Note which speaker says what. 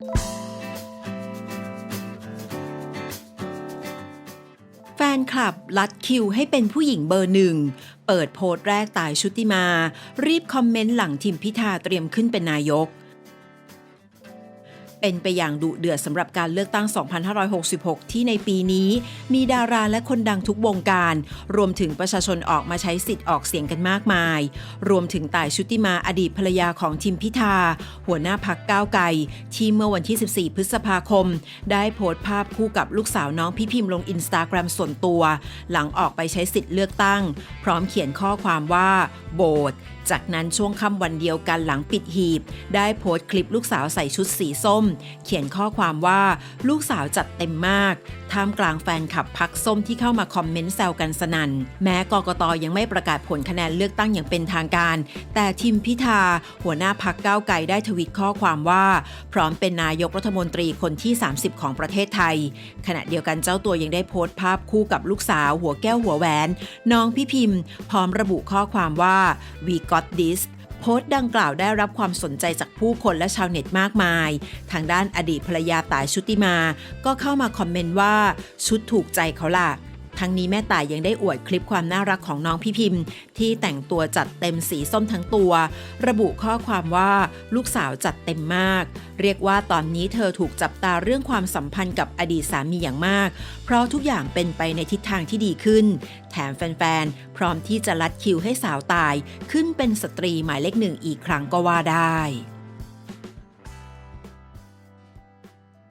Speaker 1: แฟนคลับลัดคิวให้เป็นผู้หญิงเบอร์หนึ่ง เปิดโพสต์แรกตายชุติมา รีบคอมเมนต์หลังทีมพิธาเตรียมขึ้นเป็นนายก เป็นไปอย่างดุเดือดสำหรับการเลือกตั้ง 2566 ที่ในปีนี้ มีดาราและคนดังทุกวงการ รวมถึงประชาชนออกมาใช้สิทธิ์ออกเสียงกันมากมาย รวมถึงต่ายชุติมาอดีตภรรยาของทิมพิธา หัวหน้าพักก้าวไกล ที่เมื่อวันที่ 14 พฤษภาคม ได้โพสต์ภาพคู่กับลูกสาวน้องพี่พิมพ์ลงอินสตาแกรมส่วนตัว หลังออกไปใช้สิทธิ์เลือกตั้ง พร้อมเขียนข้อความว่าโบสถ์จากนั้นช่วงค่ำวันเดียวกันหลังปิดหีบ ได้โพสต์คลิปลูกสาวใส่ชุดสีส้ม เขียนข้อความว่าลูกสาวจัดเต็มมาก ท่ามกลางแฟนคลับพักส้มที่เข้ามาคอมเมนต์แซวกันสนัน่น แม้กกตยังไม่ประกาศผลคะแนนเลือกตั้งอย่างเป็นทางการ แต่ทิมพิธา หัวหน้าพักก้าวไกลได้ทวิตข้อความว่า พร้อมเป็นนายกรัฐมนตรีคนที่ 30 ของประเทศไทย ขณะเดียวกันเจ้าตัวยังได้โพสต์ภาพคู่กับลูกสาว หัวแก้วหัวแหวน น้องพี่พิมพ์ พร้อมระบุข้อความว่า we got this โพสต์ดังกล่าวได้รับความสนใจจากผู้คนและชาวเน็ตมากมาย ทางด้านอดีตภรรยาตายชุติมา ก็เข้ามาคอมเมนต์ว่าชุดถูกใจเขาล่ะ ทั้งนี้แม่ต่ายยังได้อวดคลิปความน่ารักของน้องพี่พิมพ์ ที่แต่งตัวจัดเต็มสีส้มทั้งตัว ระบุข้อความว่าลูกสาวจัดเต็มมาก เรียกว่าตอนนี้เธอถูกจับตาเรื่องความสัมพันธ์กับอดีตสามีอย่างมาก เพราะทุกอย่างเป็นไปในทิศทางที่ดีขึ้น แถมแฟนๆ พร้อมที่จะลัดคิวให้สาวตาย ขึ้นเป็นสตรีหมายเลขหนึ่งอีกครั้งก็ว่าได้